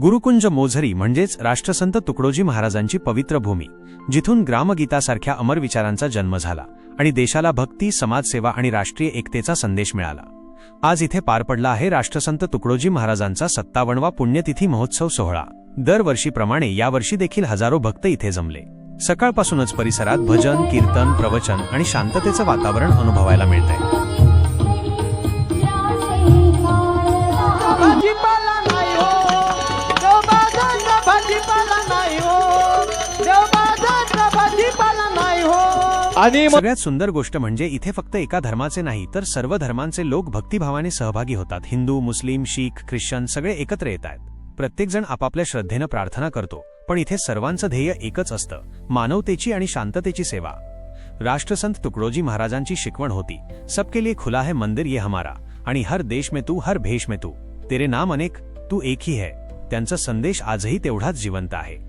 गुरुकुंज मोझरी म्हणजेच राष्ट्रसंत तुकडोजी महाराजांची पवित्र भूमी जिथून ग्रामगीतासारख्या अमर विचारांचा जन्म झाला आणि देशाला भक्ती समाजसेवा आणि राष्ट्रीय एकतेचा संदेश मिळाला. आज इथे पार पडला आहे राष्ट्रसंत तुकडोजी महाराजांचा सत्तावनवा पुण्यतिथी महोत्सव सोहळा. दरवर्षीप्रमाणे यावर्षी देखील हजारो भक्त इथे जमले. सकाळपासूनच परिसरात भजन कीर्तन प्रवचन आणि शांततेचं वातावरण अनुभवायला मिळतंय. आणि सगळ्यात सुंदर गोष्ट म्हणजे इथे फक्त एका धर्माचे नाही तर सर्व धर्मांचे लोक भक्तिभावाने सहभागी होतात. हिंदू मुस्लिम शीख ख्रिश्चन सगळे एकत्र येत आहेत. प्रत्येकजण आपापल्या श्रद्धेनं प्रार्थना करतो पण इथे सर्वांचं ध्येय एकच असतं मानवतेची आणि शांततेची सेवा. राष्ट्रसंत तुकडोजी महाराजांची शिकवण होती सबके लिए खुला है मंदिर ये हमारा आणि हर देश में तू हर भेष में तू. तेरे नाम अनेक तू एक ही है. त्यांचा संदेश आजही तेवढाच जिवंत आहे.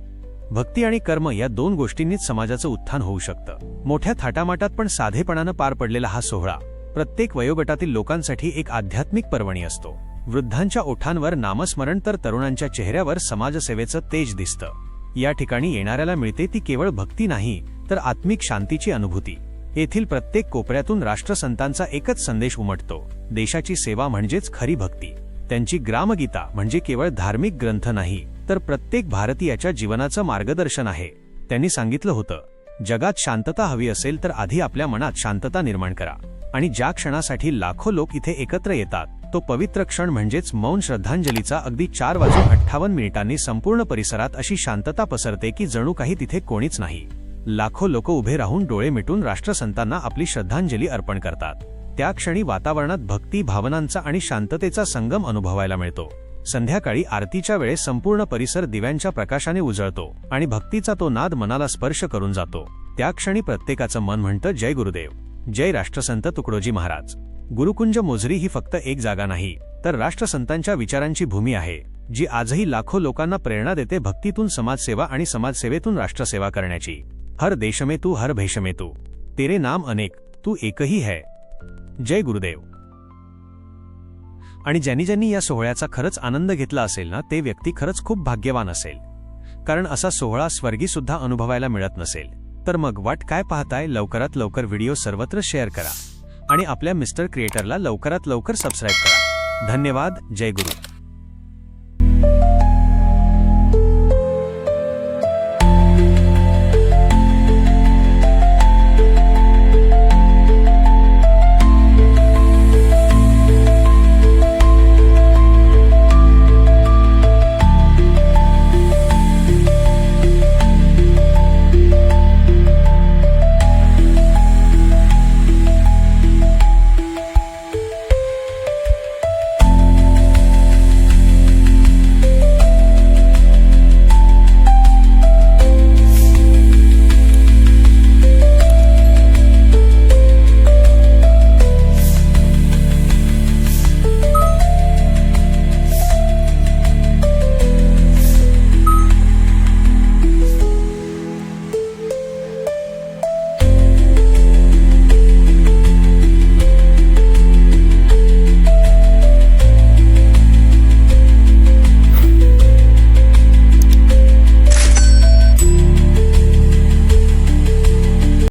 भक्ती आणि कर्म या दोन गोष्टींनीच समाजाचं उत्थान होऊ शकतं. मोठ्या थाटामाटात पण साधेपणानं पार पडलेला हा सोहळा प्रत्येक वयोगटातील लोकांसाठी एक आध्यात्मिक पर्वणी असतो. वृद्धांच्या ओठांवर नामस्मरण तर तरुणांच्या चेहऱ्यावर समाजसेवेचं तेज दिसतं. या ठिकाणी येणाऱ्याला मिळते ती केवळ भक्ती नाही तर आत्मिक शांतीची अनुभूती. येथील प्रत्येक कोपऱ्यातून राष्ट्रसंतांचा एकच संदेश उमटतो देशाची सेवा म्हणजेच खरी भक्ती. त्यांची ग्रामगीता म्हणजे केवळ धार्मिक ग्रंथ नाही तर प्रत्येक भारतीयाच्या जीवनाचं मार्गदर्शन आहे. त्यांनी सांगितलं होतं जगात शांतता हवी असेल तर आधी आपल्या मनात शांतता निर्माण करा. आणि ज्या क्षणासाठी लाखो लोक इथे एकत्र येतात तो पवित्र क्षण म्हणजेच मौन श्रद्धांजलीचा अगदी चार वाजून अठ्ठावन्न मिनिटांनी संपूर्ण परिसरात अशी शांतता पसरते की जणू काही तिथे कोणीच नाही. लाखो लोक उभे राहून डोळे मिटून राष्ट्रसंतांना आपली श्रद्धांजली अर्पण करतात. त्या क्षणी वातावरणात भक्ती भावनांचा आणि शांततेचा संगम अनुभवायला मिळतो. संध्याकाळी आरतीच्या वेळेस संपूर्ण परिसर दिव्यांच्या प्रकाशाने उजळतो आणि भक्तीचा तो नाद मनाला स्पर्श करून जातो. त्या क्षणी प्रत्येकाचं मन म्हणतं जय गुरुदेव. जय राष्ट्रसंत तुकडोजी महाराज. गुरुकुंज मोझरी ही फक्त एक जागा नाही तर राष्ट्रसंतांच्या विचारांची भूमी आहे जी आजही लाखो लोकांना प्रेरणा देते भक्तीतून समाजसेवा आणि समाजसेवेतून राष्ट्रसेवा करण्याची. हर देशमे तू हर भेषमे तू तेरे नाम अनेक तू एकही है. जय गुरुदेव. आणि ज्यांनी ज्यांनी या सोहळ्याचा खरंच आनंद घेतला असेल ना ते व्यक्ती खरंच खूप भाग्यवान असेल. कारण असा सोहळा स्वर्गी सुद्धा अनुभवायला मिळत नसेल. तर मग वाट काय पाहताय? लवकरात लवकर व्हिडिओ सर्वत्र शेअर करा. आणि आपल्या मिस्टर क्रिएटरला लवकरात लवकर सबस्क्राईब करा. धन्यवाद. जय गुरु.